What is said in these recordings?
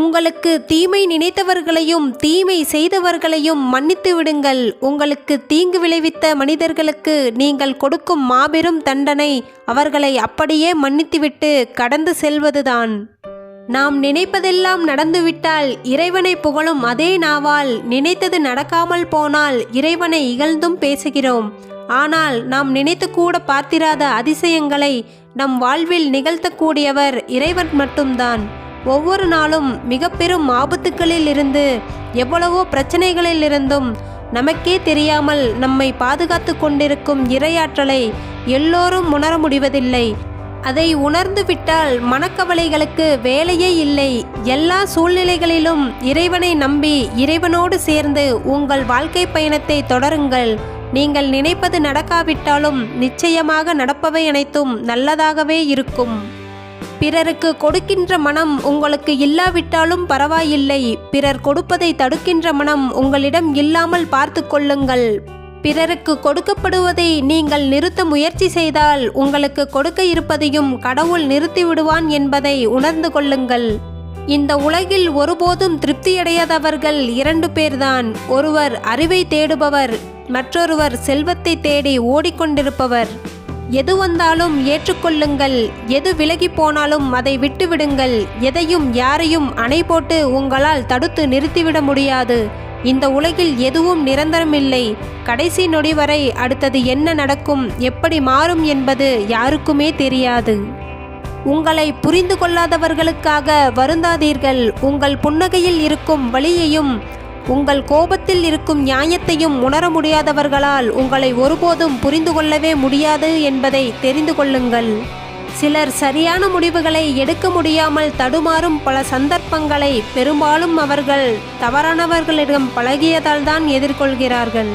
உங்களுக்கு தீமை நினைத்தவர்களையும் தீமை செய்தவர்களையும் மன்னித்து விடுங்கள். உங்களுக்கு தீங்கு விளைவித்த மனிதர்களுக்கு நீங்கள் கொடுக்கும் மாபெரும் தண்டனை அவர்களை அப்படியே மன்னித்துவிட்டு கடந்து செல்வதுதான். நாம் நினைப்பதெல்லாம் நடந்துவிட்டால் இறைவனை புகழும் அதே நாவால் நினைத்தது நடக்காமல் போனால் இறைவனை இகழ்ந்தும் பேசுகிறோம். ஆனால் நாம் நினைத்து கூட பார்த்திராத அதிசயங்களை நம் வாழ்வில் நிகழ்த்தக்கூடியவர் இறைவன் மட்டும்தான். ஒவ்வொரு நாளும் மிக பெரும் ஆபத்துக்களில் இருந்து எவ்வளவோ பிரச்சனைகளில் இருந்தும் நமக்கே தெரியாமல் நம்மை பாதுகாத்து கொண்டிருக்கும் இரையாற்றலை எல்லோரும் உணர முடிவதில்லை. அதை உணர்ந்துவிட்டால் மனக்கவலைகளுக்கு வேலையே இல்லை. எல்லா சூழ்நிலைகளிலும் இறைவனை நம்பி இறைவனோடு சேர்ந்து உங்கள் வாழ்க்கை பயணத்தை தொடருங்கள். நீங்கள் நினைப்பது நடக்காவிட்டாலும் நிச்சயமாக நடப்பவை அனைத்தும் நல்லதாகவே இருக்கும். பிறருக்கு கொடுக்கின்ற மனம் உங்களுக்கு இல்லாவிட்டாலும் பரவாயில்லை. பிறர் கொடுப்பதை தடுக்கின்ற மனம் உங்களிடம் இல்லாமல் பார்த்து கொள்ளுங்கள். பிறருக்கு கொடுக்கப்படுவதை நீங்கள் நிறுத்த முயற்சி செய்தால் உங்களுக்கு கொடுக்க இருப்பதையும் கடவுள் நிறுத்திவிடுவான் என்பதை உணர்ந்து கொள்ளுங்கள். இந்த உலகில் ஒருபோதும் திருப்தியடையாதவர்கள் இரண்டு பேர்தான். ஒருவர் அறிவை தேடுபவர் மற்றொருவர் செல்வத்தை தேடி ஓடிக்கொண்டிருப்பவர். எது வந்தாலும் ஏற்றுக்கொள்ளுங்கள். எது விலகி போனாலும் அதை விட்டுவிடுங்கள். எதையும் யாரையும் அணை போட்டு உங்களால் தடுத்து நிறுத்திவிட முடியாது. இந்த உலகில் எதுவும் நிரந்தரமில்லை. கடைசி நொடி வரை அடுத்தது என்ன நடக்கும் எப்படி மாறும் என்பது யாருக்குமே தெரியாது. உங்களை புரிந்து கொள்ளாதவர்களுக்காக வருந்தாதீர்கள். உங்கள் புன்னகையில் இருக்கும் வழியையும் உங்கள் கோபத்தில் இருக்கும் நியாயத்தையும் உணர முடியாதவர்களால் உங்களை ஒருபோதும் புரிந்து கொள்ளவே முடியாது என்பதை தெரிந்து கொள்ளுங்கள். சிலர் சரியான முடிவுகளை எடுக்க முடியாமல் தடுமாறும் பல சந்தர்ப்பங்களை பெரும்பாலும் அவர்கள் தவறானவர்களிடம் பழகியதால் தான் எதிர்கொள்கிறார்கள்.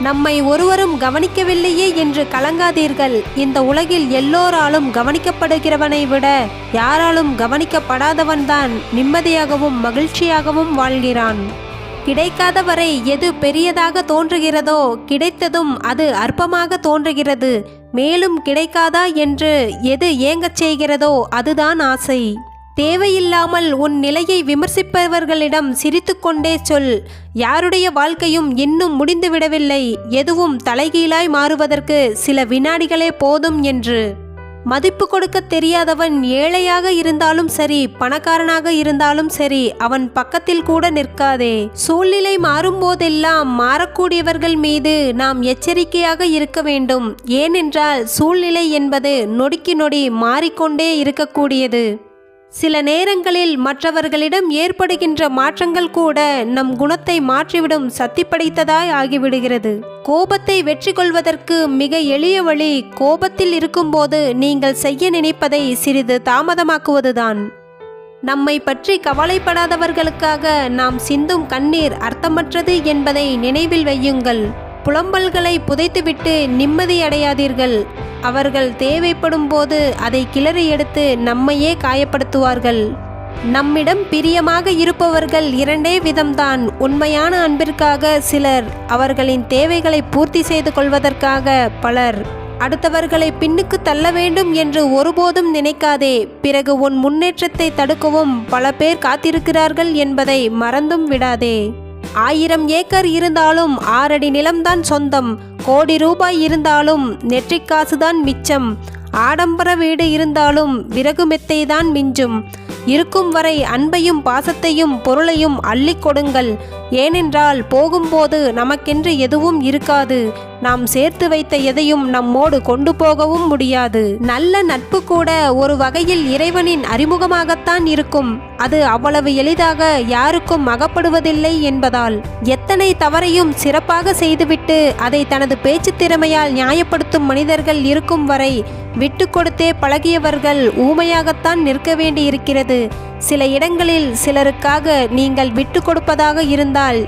நம்மை ஒருவரும் கவனிக்கவில்லையே என்று கலங்காதீர்கள். இந்த உலகில் எல்லோராலும் கவனிக்கப்படுகிறவனை விட யாராலும் கவனிக்கப்படாதவன்தான் நிம்மதியாகவும் மகிழ்ச்சியாகவும் வாழ்கிறான். கிடைக்காத வரை எது பெரியதாக தோன்றுகிறதோ கிடைத்ததும் அது அற்பமாக தோன்றுகிறது. மேலும் கிடைக்காதா என்று எது ஏங்கச் செய்கிறதோ அதுதான் ஆசை. தேவையில்லாமல் உன் நிலையை விமர்சிப்பவர்களிடம் சிரித்துக்கொண்டே சொல். யாருடைய வாழ்க்கையும் இன்னும் முடிந்துவிடவில்லை. எதுவும் தலைகீழாய் மாறுவதற்கு சில வினாடிகளே போதும் என்று. மதிப்பு கொடுக்க தெரியாதவன் ஏழையாக இருந்தாலும் சரி பணக்காரனாக இருந்தாலும் சரி அவன் பக்கத்தில் கூட நிற்காதே. சூழ்நிலை மாறும்போதெல்லாம் மாறக்கூடியவர்கள் மீது நாம் எச்சரிக்கையாக இருக்க வேண்டும். ஏனென்றால் சூழ்நிலை என்பது நொடிக்கு நொடி மாறிக்கொண்டே இருக்கக்கூடியது. சில நேரங்களில் மற்றவர்களிடம் ஏற்படுகின்ற மாற்றங்கள் கூட நம் குணத்தை மாற்றிவிடும் சக்தி படைத்ததாய் ஆகிவிடுகிறது. கோபத்தை வெற்றி கொள்வதற்கு மிக எளிய வழி கோபத்தில் இருக்கும்போது நீங்கள் செய்ய நினைப்பதை சிறிது தாமதமாக்குவதுதான். நம்மை பற்றி கவலைப்படாதவர்களுக்காக நாம் சிந்தும் கண்ணீர் அர்த்தமற்றது என்பதை நினைவில் வையுங்கள். புலம்பல்களை புதைத்துவிட்டு நிம்மதியடையாதீர்கள் அவர்கள் தேவைப்படும் போது அதை கிளறி எடுத்து நம்மையே காயப்படுத்துவார்கள். நம்மிடம் பிரியமாக இருப்பவர்கள் இரண்டே விதம்தான். உண்மையான அன்பிற்காக சிலர் அவர்களின் தேவைகளை பூர்த்தி செய்து கொள்வதற்காக பலர் அடுத்தவர்களை பின்னுக்கு தள்ள வேண்டும் என்று ஒருபோதும் நினைக்காதே. பிறகு உன் முன்னேற்றத்தை தடுக்கவும் பல பேர் காத்திருக்கிறார்கள் என்பதை மறந்தும் விடாதே. ஆயிரம் ஏக்கர் இருந்தாலும் ஆறடி நிலம்தான் சொந்தம். கோடி ரூபாய் இருந்தாலும் நெற்றிக் காசுதான் மிச்சம். ஆடம்பர வீடு இருந்தாலும் விறகு மெத்தை தான் மிஞ்சும். இருக்கும் வரை அன்பையும் பாசத்தையும் பொருளையும் அள்ளிக் கொடுங்கள். ஏனென்றால் போகும்போது நமக்கென்று எதுவும் இருக்காது. நாம் சேர்த்து வைத்த எதையும் நம்மோடு கொண்டு போகவும் முடியாது. நல்ல நட்பு கூட ஒரு வகையில் இறைவனின் அறிமுகமாகத்தான் இருக்கும். அது அவ்வளவு எளிதாக யாருக்கும் அகப்படுவதில்லை என்பதால் எத்தனை தவறையும் சிறப்பாக செய்துவிட்டு அதை தனது பேச்சு திறமையால் நியாயப்படுத்தும் மனிதர்கள் இருக்கும் வரை விட்டு கொடுத்தே பழகியவர்கள் ஊமையாகத்தான் நிற்க வேண்டியிருக்கிறது. சில இடங்களில் சிலருக்காக நீங்கள் விட்டு கொடுப்பதாக இருந்தால்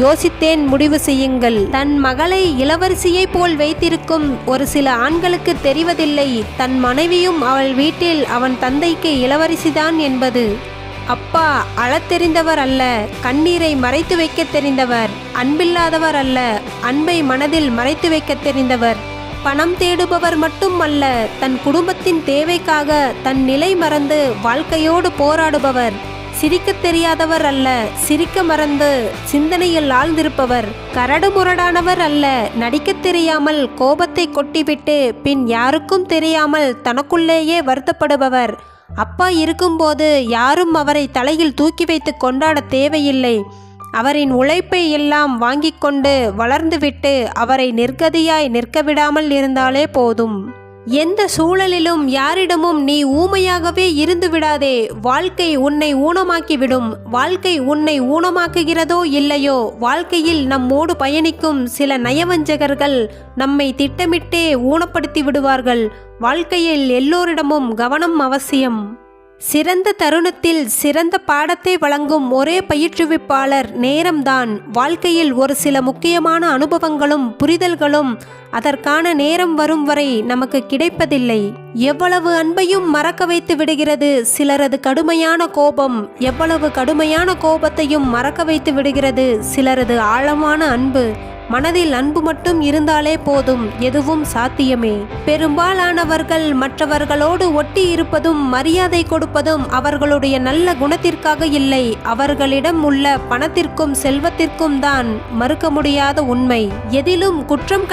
யோசித்தேன் முடிவு செய்யுங்கள். தன் மகளை இளவரசியைப் போல் வைத்திருக்கும் ஒரு சில ஆண்களுக்கு தெரிவதில்லை. தன் மனைவியும் அவள் வீட்டில் அவன் தந்தைக்கு இளவரசிதான் என்பது. அப்பா அழத் தெரிந்தவர் அல்ல கண்ணீரை மறைத்து வைக்க தெரிந்தவர். அன்பில்லாதவர் அல்ல அன்பை மனதில் மறைத்து வைக்க தெரிந்தவர். பணம் தேடுபவர் மட்டும் அல்ல தன் குடும்பத்தின் தேவைக்காக தன் நிலை மறந்து வாழ்க்கையோடு போராடுபவர். சிரிக்கத் தெரியாதவர் அல்ல சிரிக்க மறந்து சிந்தனையில் ஆழ்ந்திருப்பவர். கரடுமுரடானவர் அல்ல நடிக்கத் தெரியாமல் கோபத்தை கொட்டிவிட்டு பின் யாருக்கும் தெரியாமல் தனக்குள்ளேயே வருத்தப்படுபவர். அப்பா இருக்கும்போது யாரும் அவரை தலையில் தூக்கி வைத்து கொண்டாட தேவையில்லை. அவரின் உழைப்பை எல்லாம் வாங்கிக் கொண்டு வளர்ந்துவிட்டு அவரை நிர்கதியாய் நிற்க விடாமல் இருந்தாலே போதும். எந்த சூழலிலும் யாரிடமும் நீ ஊமையாகவே இருந்து விடாதே வாழ்க்கை உன்னை ஊனமாக்கிவிடும். வாழ்க்கை உன்னை ஊனமாக்குகிறதோ இல்லையோ? வாழ்க்கையில் நம்மோடு பயணிக்கும் சில நயவஞ்சகர்கள் நம்மை திட்டமிட்டே ஊனப்படுத்தி விடுவார்கள். வாழ்க்கையில் எல்லோரிடமும் கவனம் அவசியம். சிறந்த தருணத்தில் சிறந்த பாடத்தை வழங்கும் ஒரே பயிற்றுவிப்பாளர் நேரம்தான். வாழ்க்கையில் ஒரு சில முக்கியமான அனுபவங்களும் புரிதல்களும் அதற்கான நேரம் வரும் வரை நமக்கு கிடைப்பதில்லை. எவ்வளவு அன்பையும் மறக்க வைத்து விடுகிறது சிலரது கடுமையான கோபம். எவ்வளவு கடுமையான கோபத்தையும் மறக்க வைத்து விடுகிறது சிலரது ஆழமான அன்பு. மனதில் அன்பு மட்டும் இருந்தாலே போதும் எதுவும் சாத்தியமே. பெரும்பாலானவர்கள் மற்றவர்களோடு ஒட்டி இருப்பதும் மரியாதை கொடுப்பதும் அவர்களுடைய நல்ல குணத்திற்காக இல்லை. அவர்களிடம் உள்ள பணத்திற்கும் செல்வத்திற்கும் தான் மறுக்க முடியாத உண்மை. எதிலும் குற்றம்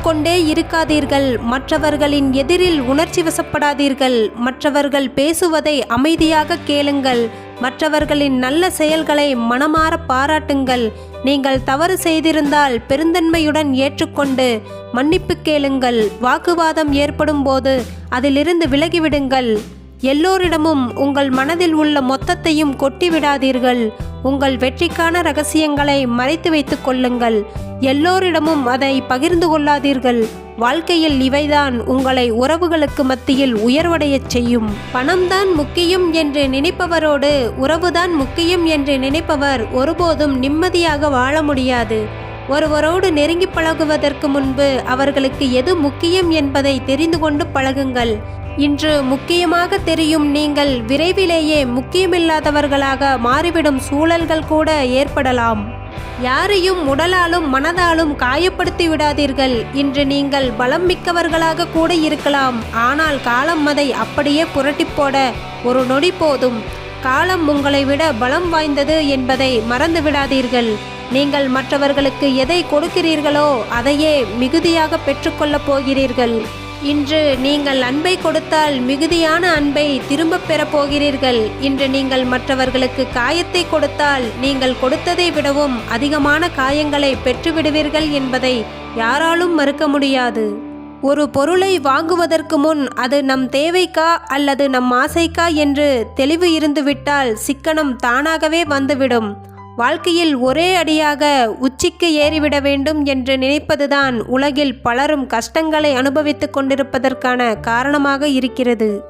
கொண்டே இருக்காதீர்கள். மற்றவர்களின் எதிரில் உணர்ச்சி வசப்படாதீர்கள். மற்றவர்கள் பேசுவதை அமைதியாக கேளுங்கள். மற்றவர்களின் நல்ல செயல்களை மனமாற பாராட்டுங்கள். நீங்கள் தவறு செய்திருந்தால் பெருந்தன்மையுடன் ஏற்றுக்கொண்டு மன்னிப்பு கேளுங்கள். வாக்குவாதம் ஏற்படும் போது அதிலிருந்து விலகிவிடுங்கள். எல்லோரிடமும் உங்கள் மனதில் உள்ள மொத்தத்தையும் கொட்டிவிடாதீர்கள். உங்கள் வெற்றிக்கான ரகசியங்களை மறைத்து வைத்துக் கொள்ளுங்கள். எல்லோரிடமும் அதை பகிர்ந்து கொள்ளாதீர்கள். வாழ்க்கையில் இவைதான் உங்களை உறவுகளுக்கு மத்தியில் உயர்வடையச் செய்யும். பணம்தான் முக்கியம் என்று நினைப்பவரோடு உறவுதான் முக்கியம் என்று நினைப்பவர் ஒருபோதும் நிம்மதியாக வாழ முடியாது. ஒருவரோடு நெருங்கி பழகுவதற்கு முன்பு அவர்களுக்கு எது முக்கியம் என்பதை தெரிந்து கொண்டு பழகுங்கள். இன்று முக்கியமாக தெரியும் நீங்கள் விரைவிலேயே முக்கியமில்லாதவர்களாக மாறிவிடும் சூழல்கள் கூட ஏற்படலாம். யாரையும் உடலாலும் மனதாலும் காயப்படுத்தி விடாதீர்கள். இன்று நீங்கள் பலம் மிக்கவர்களாக கூட இருக்கலாம். ஆனால் காலம் அதை அப்படியே புரட்டி போட ஒரு நொடி போதும். காலம் உங்களை விட பலம் வாய்ந்தது என்பதை மறந்து விடாதீர்கள். நீங்கள் மற்றவர்களுக்கு எதை கொடுக்கிறீர்களோ அதையே மிகுதியாக பெற்றுக்கொள்ளப் போகிறீர்கள். இன்று நீங்கள் அன்பை கொடுத்தால் மிகுதியான அன்பை திரும்பப் பெறப்போகிறீர்கள் இன்று நீங்கள் மற்றவர்களுக்கு காயத்தை கொடுத்தால் நீங்கள் கொடுத்ததை விடவும் அதிகமான காயங்களை பெற்றுவிடுவீர்கள் என்பதை யாராலும் மறுக்க முடியாது. ஒரு பொருளை வாங்குவதற்கு முன் அது நம் தேவைக்கா அல்லது நம் ஆசைக்கா என்று தெளிவு இருந்துவிட்டால் சிக்கனம் தானாகவே வந்துவிடும். வாழ்க்கையில் ஒரே அடியாக உச்சிக்கு ஏறிவிட வேண்டும் என்று நினைப்பதுதான் உலகில் பலரும் கஷ்டங்களை அனுபவித்துக் கொண்டிருப்பதற்கான காரணமாக இருக்கிறது.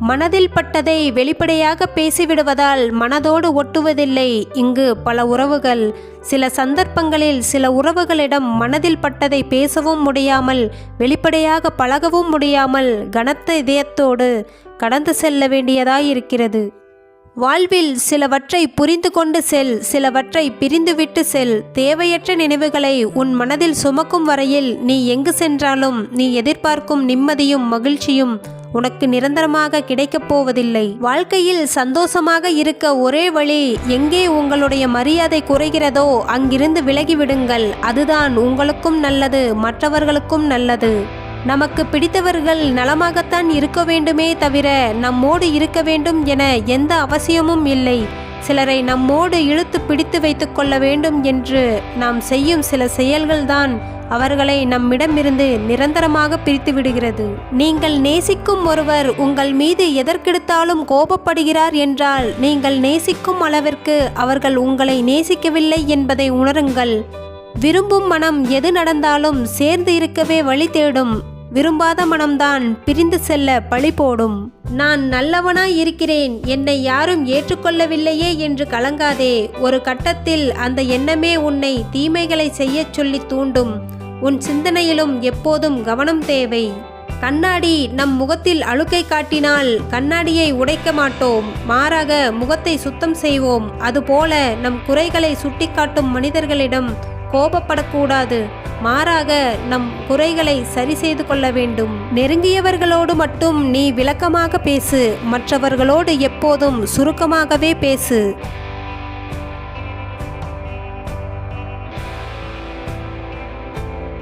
மனதில் பட்டதை வெளிப்படையாக பேசிவிடுவதால் மனதோடு ஒட்டுவதில்லை. இங்கு பல உறவுகள் சில சந்தர்ப்பங்களில் சில உறவுகளிடம் மனதில் பட்டதை பேசவும் முடியாமல் வெளிப்படையாக பழகவும் முடியாமல் கனத்த இதயத்தோடு கடந்து செல்ல வேண்டியதாயிருக்கிறது. வாழ்வில் சிலவற்றை புரிந்து கொண்டு செல் சிலவற்றை பிரிந்துவிட்டு செல். தேவையற்ற நினைவுகளை உன் மனதில் சுமக்கும் வரையில் நீ எங்கு சென்றாலும் நீ எதிர்பார்க்கும் நிம்மதியும் மகிழ்ச்சியும் உனக்கு நிரந்தரமாக கிடைக்கப் போவதில்லை. வாழ்க்கையில் சந்தோஷமாக இருக்க ஒரே வழி எங்கே உங்களுடைய மரியாதை குறைகிறதோ அங்கிருந்து விலகிவிடுங்கள். அதுதான் உங்களுக்கும் நல்லது மற்றவர்களுக்கும் நல்லது. நமக்கு பிடித்தவர்கள் நலமாகத்தான் இருக்க வேண்டுமே தவிர நம்மோடு இருக்க வேண்டும் என எந்த அவசியமும் இல்லை. சிலரை நம்மோடு இழுத்து பிடித்து வைத்து கொள்ள வேண்டும் என்று நாம் செய்யும் சில செயல்கள்தான் அவர்களை நம்மிடமிருந்து நிரந்தரமாக பிரித்து விடுகிறது. நீங்கள் நேசிக்கும் ஒருவர் உங்கள் மீது எதற்கெடுத்தாலும் கோபப்படுகிறார் என்றால் நீங்கள் நேசிக்கும் அளவிற்கு அவர்கள் உங்களை நேசிக்கவில்லை என்பதை உணருங்கள். விரும்பும் மனம் எது நடந்தாலும் சேர்ந்து இருக்கவே வழி தேடும். விரும்பாத மனம்தான் பிரிந்து செல்ல பழி போடும். நான் நல்லவனாய் இருக்கிறேன் என்னை யாரும் ஏற்றுக்கொள்ளவில்லையே என்று கலங்காதே. ஒரு கட்டத்தில் அந்த எண்ணமே உன்னை தீமைகளை செய்யச் சொல்லி தூண்டும். உன் சிந்தனையிலும் எப்போதும் கவனம் தேவை. கண்ணாடி நம் முகத்தில் அழுக்கை காட்டினால் கண்ணாடியை உடைக்க மாட்டோம். மாறாக முகத்தை சுத்தம் செய்வோம். அதுபோல நம் குறைகளை சுட்டிக்காட்டும் மனிதர்களிடம் கோபப்படக்கூடாது. மாறாக நம் குறைகளை சரி செய்து கொள்ள வேண்டும். நெருங்கியவர்களோடு மட்டும் நீ விளக்கமாக பேசு. மற்றவர்களோடு எப்போதும் சுருக்கமாகவே பேசு.